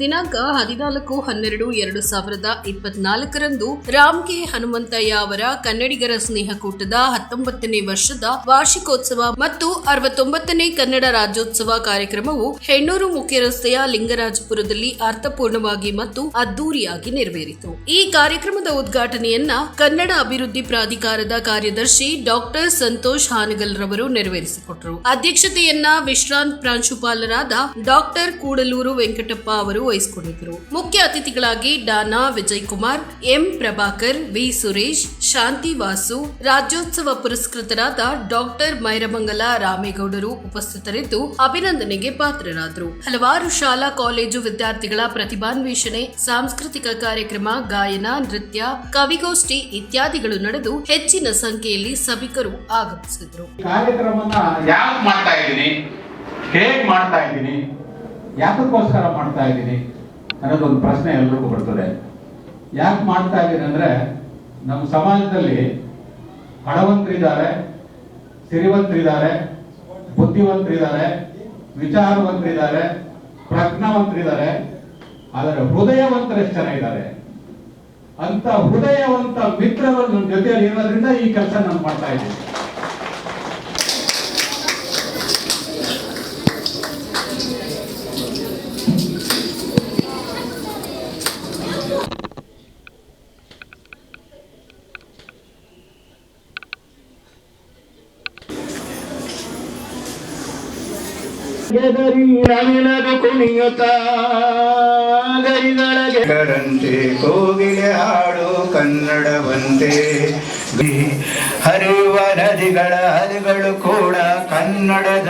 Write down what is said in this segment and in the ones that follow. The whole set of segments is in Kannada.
ದಿನಾಂಕ ಹದಿನಾಲ್ಕು ಹನ್ನೆರಡು ಎರಡು ಸಾವಿರದ ಇಪ್ಪತ್ನಾಲ್ಕರಂದು ರಾಮ್ ಕೆ ಹನುಮಂತಯ್ಯ ಅವರ ಕನ್ನಡಿಗರ ಸ್ನೇಹಕೂಟದ ಹತ್ತೊಂಬತ್ತನೇ ವರ್ಷದ ವಾರ್ಷಿಕೋತ್ಸವ ಮತ್ತು ಅರವತ್ತೊಂಬತ್ತನೇ ಕನ್ನಡ ರಾಜ್ಯೋತ್ಸವ ಕಾರ್ಯಕ್ರಮವು ಹೆಣ್ಣೂರು ಮುಖ್ಯ ರಸ್ತೆಯ ಲಿಂಗರಾಜಪುರದಲ್ಲಿ ಅರ್ಥಪೂರ್ಣವಾಗಿ ಮತ್ತು ಅದ್ದೂರಿಯಾಗಿ ನೆರವೇರಿತು. ಈ ಕಾರ್ಯಕ್ರಮದ ಉದ್ಘಾಟನೆಯನ್ನ ಕನ್ನಡ ಅಭಿವೃದ್ಧಿ ಪ್ರಾಧಿಕಾರದ ಕಾರ್ಯದರ್ಶಿ ಡಾಕ್ಟರ್ ಸಂತೋಷ್ ಹಾನಗಲ್ ರವರು ನೆರವೇರಿಸಿಕೊಟ್ಟರು ಅಧ್ಯಕ್ಷತೆಯನ್ನ ವಿಶ್ರಾಂತ್ ಪ್ರಾಂಶುಪಾಲರಾದ ಡಾಕ್ಟರ್ ಕೂಡಲೂರು ವೆಂಕಟಪ್ಪ ಅವರು ವಹಿಸಿಕೊಂಡಿದ್ದರು ಮುಖ್ಯ ಅತಿಥಿಗಳಾಗಿ ಡಾನಾ ವಿಜಯ್ ಕುಮಾರ್ ಎಂ. ಪ್ರಭಾಕರ್, ವಿ. ಸುರೇಶ್, ಶಾಂತಿ ವಾಸು, ರಾಜ್ಯೋತ್ಸವ ಪುರಸ್ಕೃತರಾದ ಡಾಕ್ಟರ್ ಮೈರಮಂಗಲ ರಾಮೇಗೌಡರು ಉಪಸ್ಥಿತರಿದ್ದು ಅಭಿನಂದನೆಗೆ ಪಾತ್ರರಾದರು. ಹಲವಾರು ಶಾಲಾ, ಕಾಲೇಜು ವಿದ್ಯಾರ್ಥಿಗಳ ಪ್ರತಿಭಾನ್ವೇಷಣೆ, ಸಾಂಸ್ಕೃತಿಕ ಕಾರ್ಯಕ್ರಮ, ಗಾಯನ, ನೃತ್ಯ, ಕವಿಗೋಷ್ಠಿ ಇತ್ಯಾದಿಗಳು ನಡೆದು ಹೆಚ್ಚಿನ ಸಂಖ್ಯೆಯಲ್ಲಿ ಸಭಿಕರು ಆಗಮಿಸಿದರು ಕಾರ್ಯಕ್ರಮ ಯಾಕೆ ಮಾಡ್ತಾ ಇದ್ದೀನಿ? ಹೇಗ್ ಮಾಡ್ತಾ ಇದ್ದೀನಿ? ಯಾತಕ್ಕೋಸ್ಕರ ಮಾಡ್ತಾ ಇದ್ದೀನಿ ಅನ್ನೋದೊಂದು ಪ್ರಶ್ನೆ ಎಲ್ಲರಿಗೂ ಬರ್ತದೆ. ಯಾಕೆ ಮಾಡ್ತಾ ಇದ್ದೀನಿ ಅಂದ್ರೆ, ನಮ್ಮ ಸಮಾಜದಲ್ಲಿ ಹಣವಂತರಿದ್ದಾರೆ, ಸಿರಿವಂತರಿದ್ದಾರೆ, ಬುದ್ಧಿವಂತರಿದ್ದಾರೆ, ವಿಚಾರವಂತರಿದ್ದಾರೆ, ಪ್ರಜ್ಞಾವಂತರಿದ್ದಾರೆ, ಆದರೆ ಹೃದಯವಂತರಷ್ಟು ಜನ ಇದ್ದಾರೆ. ಅಂತ ಹೃದಯವಂತ ಮಿತ್ರರು ನಮ್ಮ ಜೊತೆಯಲ್ಲಿ ಇರೋದ್ರಿಂದ ಈ ಕೆಲಸ ನಾನು ಮಾಡ್ತಾ ಇದ್ದೀನಿ. ನವಿಲದು ಕುಣಿಯುತ್ತ ಗರಿಗಳಿಗೆ ಕರಂತೆ ಕೋಗಿಲೆ ಹಾಡು ಕನ್ನಡವಂತೆ. ಹರಿಯುವ ನದಿಗಳ ಹರಿಗಳು ಕೂಡ ಕನ್ನಡದ.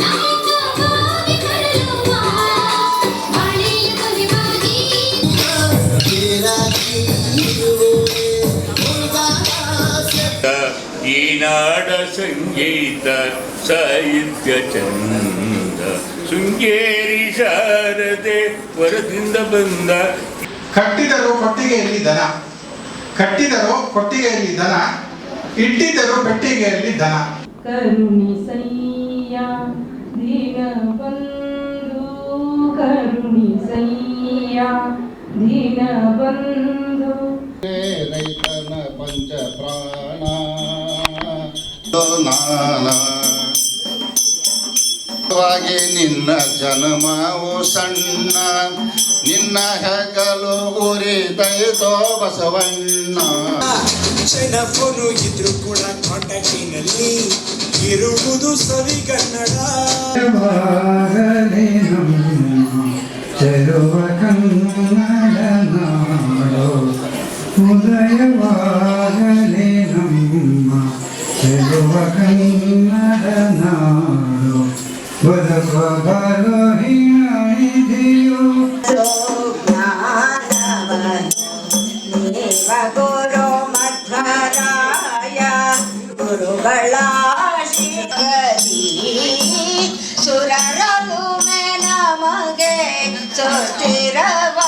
ನಾಯ್ಕ ಹೋಗಿ ಕರೆಯುವ ಹಳೆಯ ಕವಿವಾಗಿ ಈ ನಾಡ ಸಂಗೀತ ಸಾಹಿತ್ಯ ಚಂದ. ಶೃಂಗೇರಿ ಶಾರದೆ ವರದಿಂದ ಬಂದ. ಕಟ್ಟಿದರು ಕೊಟ್ಟಿಗೆಯಲ್ಲಿ ದನ ಕಟ್ಟಿದರು ಕೊಟ್ಟಿಗೆಯಲ್ಲಿ ದನ ಇಟ್ಟಿದ್ದರು ಪೆಟ್ಟಿಗೆಯಲ್ಲಿ ದನ ಕರುಣಿಸಯ್ಯ ದೀನಬಂಧು ಕರುಣಿಸಯ್ಯ ದೀನಬಂಧು ರೈತನ ಪಂಚ ಪ್ರಾಣ ನಾನ ವಾಗಿ ನಿನ್ನ ಜನ್ಮವು ಸಣ್ಣ. ನಿನ್ನ ಹೆಗಲು ಉರಿದೈತೋ ಬಸವಣ್ಣ. ಕ್ಷಣಪನು ಇದ್ರು ಕೂಡ ಕಾಂಟ್ಯಾಕ್ಟಿನಲ್ಲಿ ಇರುವುದು ಸವಿ ಕನ್ನಡ. ಕನ್ನಡ ನಾಡು ಉದಯವಾಗಲೇ ಗುರುಗಳ ಶಿಖರಿ ಸುರರಲು ನಮಗೆ ಸುಸ್ಥಿರವಾಗಲಿ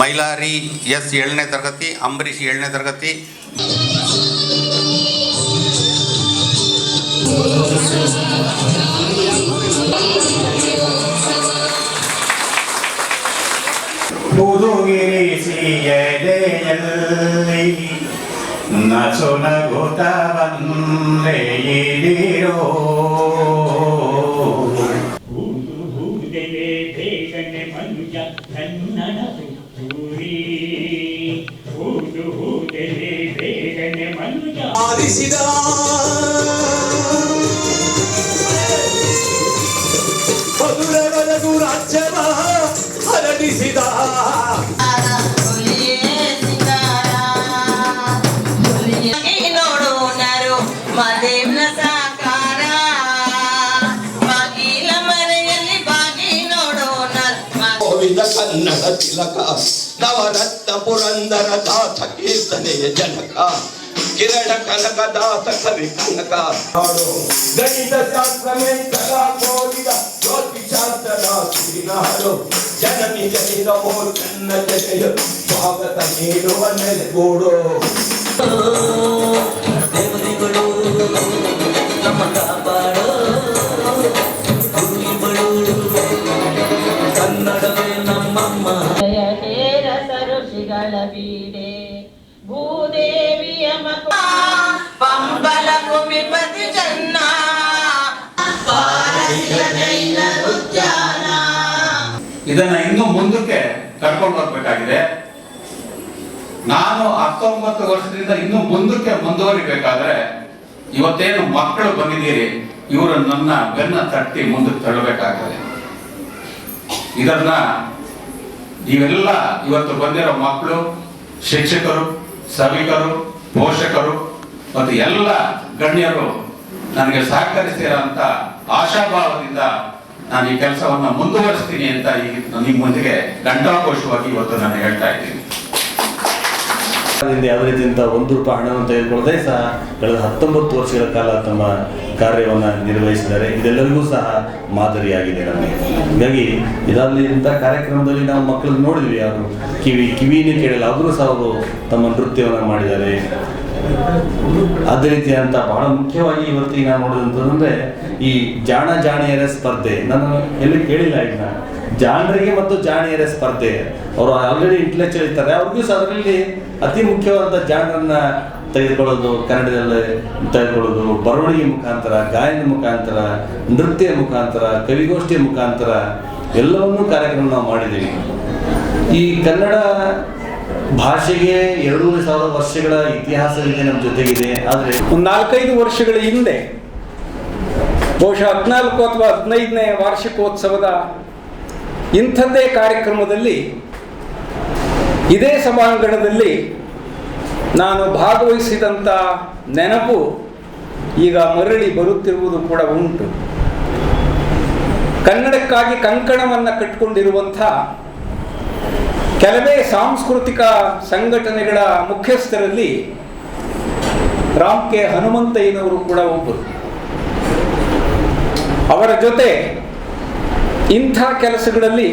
ಮೈಲಾರಿ ಎಸ್ ಏಳನೇ ತರಗತಿ ಅಂಬರೀಷ್ ಏಳನೇ ತರಗತಿ. ಮುದುಗಿರಿಸಿ ಮನುಜ ಆರಿಸಿದ ಮಧುರವರದು ರಾಜ್ಯವ ಹರಡಿಸಿದ గోవింద కన్నడ తిలక నవరత్న పురందర దాత కీర్తనయ జనక కిరణ కనక దాత కవి కనక గణిత శాస్త్రమే కళా కోరిద జ్యోతి శాస్త్రదాసినాడు జనని జనిత మోచన్న జయ స్వాగత మీరు నెలగూడు దేవదేవుడు నమ్మ కాపాడు ಸರುಷಿಗಳ ಬೀಡೆ ಭೂದೇವಿಯ ಪಂಬಲ ಕುಮಿಪತಿ ಚನ್ನ ಉದ್ಯಾನ. ಇದನ್ನ ಇನ್ನು ಮುಂದಕ್ಕೆ ಕರ್ಕೊಂಡು ಹೋಗ್ಬೇಕಾಗಿದೆ ನಾನು ಹತ್ತೊಂಬತ್ತು ವರ್ಷದಿಂದ ಇನ್ನು ಮುಂದಕ್ಕೆ ಮುಂದುವರಿಬೇಕಾದ್ರೆ ಇವತ್ತೇನು ಮಕ್ಕಳು ಬಂದಿದ್ದೀರಿ? ಇವರು ನನ್ನ ಬೆನ್ನ ತಟ್ಟಿ ಮುಂದಕ್ಕೆ ತಳ್ಳಬೇಕಾಗ್ತದೆ. ಇದನ್ನ ನೀವೆಲ್ಲ ಇವತ್ತು ಬಂದಿರೋ ಮಕ್ಕಳು, ಶಿಕ್ಷಕರು, ಸಭಿಕರು, ಪೋಷಕರು ಮತ್ತು ಎಲ್ಲ ಗಣ್ಯರು ನನಗೆ ಸಹಕರಿಸ್ತೀರ ಆಶಾಭಾವದಿಂದ ನಾನು ಈ ಕೆಲಸವನ್ನು ಮುಂದುವರಿಸ್ತೀನಿ ಅಂತ ಈ ನಿಮ್ಮ ಮುಂದಿಗೆ ಗಂಟಾಘೋಷವಾಗಿ ಇವತ್ತು ನಾನು ಹೇಳ್ತಾ ಇದ್ದೀನಿ. ಯಾವ ಯಾವುದೇ ರೀತಿಯಂತ ಒಂದು ರೂಪಾಯಿ ಹಣವನ್ನು ತೆಗೆದುಕೊಳ್ಳದೆ ಸಹ ಕಳೆದ ಹತ್ತೊಂಬತ್ತು ವರ್ಷಗಳ ಕಾಲ ತಮ್ಮ ಕಾರ್ಯವನ್ನು ನಿರ್ವಹಿಸಿದ್ದಾರೆ ಇದೆಲ್ಲರಿಗೂ ಸಹ ಮಾದರಿಯಾಗಿದೆ ನಮಗೆ. ಹೀಗಾಗಿ ಇದರಲ್ಲಿ ಇಂಥ ಕಾರ್ಯಕ್ರಮದಲ್ಲಿ ನಾವು ಮಕ್ಕಳನ್ನು ನೋಡಿದ್ವಿ, ಅವರು ಕಿವಿ, ಕಿವಿನೇ ಕೇಳಲ್ಲ, ಆದರೂ ಸಹ ಅವರು ತಮ್ಮ ನೃತ್ಯವನ್ನು ಮಾಡಿದ್ದಾರೆ. ಅದೇ ರೀತಿಯಾದಂಥ ಬಹಳ ಮುಖ್ಯವಾಗಿ ಇವತ್ತಿಗೆ ನಾವು ನೋಡೋದಂತಂದ್ರೆ ಈ ಜಾಣ ಜಾಣಿಯರ ಸ್ಪರ್ಧೆ. ನಾನು ಎಲ್ಲಿ ಕೇಳಿಲ್ಲ ಈಗ ಜಾಣರಿಗೆ ಮತ್ತು ಜಾಣಿಯರ ಸ್ಪರ್ಧೆ. ಅವರು ಆಲ್ರೆಡಿ ಇಂಟೆಲೆಕ್ಚುಯಲ್ ಇರ್ತಾರೆ, ಅವ್ರಿಗೂ ಸಹ ಅದರಲ್ಲಿ ಅತಿ ಮುಖ್ಯವಾದ ಜಾಣರನ್ನ ತೆಗೆದುಕೊಳ್ಳೋದು, ಕನ್ನಡದಲ್ಲಿ ತೆಗೆದುಕೊಳ್ಳೋದು, ಬರವಣಿಗೆ ಮುಖಾಂತರ, ಗಾಯನ ಮುಖಾಂತರ, ನೃತ್ಯ ಮುಖಾಂತರ ಕವಿಗೋಷ್ಠಿಯ ಮುಖಾಂತರ ಎಲ್ಲವನ್ನೂ ಕಾರ್ಯಕ್ರಮ ನಾವು ಮಾಡಿದ್ದೀವಿ. ಈ ಕನ್ನಡ ಭಾಷೆಗೆ ಎರಡೂವರೆ ಸಾವಿರ ವರ್ಷಗಳ ಇತಿಹಾಸವಿದೆ ನಮ್ಮ ಜೊತೆಗಿದೆ, ಆದರೆ ಒಂದು ನಾಲ್ಕೈದು ವರ್ಷಗಳ ಹಿಂದೆ, ಬಹುಶಃ ಹದಿನಾಲ್ಕು ಅಥವಾ ಹದಿನೈದನೇ ವಾರ್ಷಿಕೋತ್ಸವದ ಇಂಥದ್ದೇ ಕಾರ್ಯಕ್ರಮದಲ್ಲಿ, ಇದೇ ಸಭಾಂಗಣದಲ್ಲಿ ನಾನು ಭಾಗವಹಿಸಿದಂಥ ನೆನಪು ಈಗ ಮರಳಿ ಬರುತ್ತಿರುವುದು ಕೂಡ ಉಂಟು. ಕನ್ನಡಕ್ಕಾಗಿ ಕಂಕಣವನ್ನು ಕಟ್ಟಿಕೊಂಡಿರುವಂಥ ಕೆಲವೇ ಸಾಂಸ್ಕೃತಿಕ ಸಂಘಟನೆಗಳ ಮುಖ್ಯಸ್ಥರಲ್ಲಿ ರಾಮ್ ಕೆ ಹನುಮಂತಯ್ಯನವರು ಕೂಡ ಒಬ್ಬರು. ಅವರ ಜೊತೆ ಇಂಥ ಕೆಲಸಗಳಲ್ಲಿ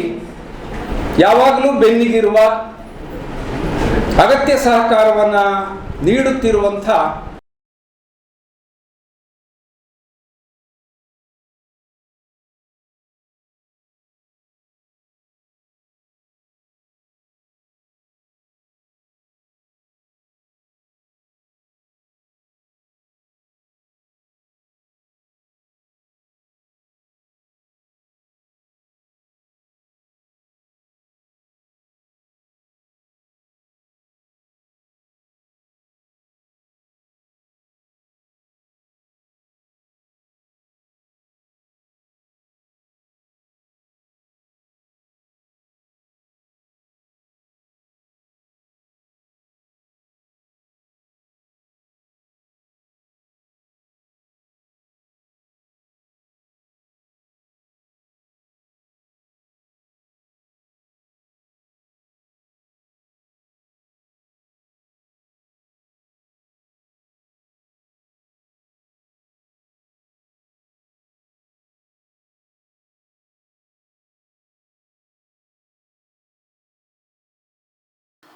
ಯಾವಾಗಲೂ ಬೆನ್ನಿಗಿರುವ ಅಗತ್ಯ ಸಹಕಾರವನ್ನು ನೀಡುತ್ತಿರುವಂಥ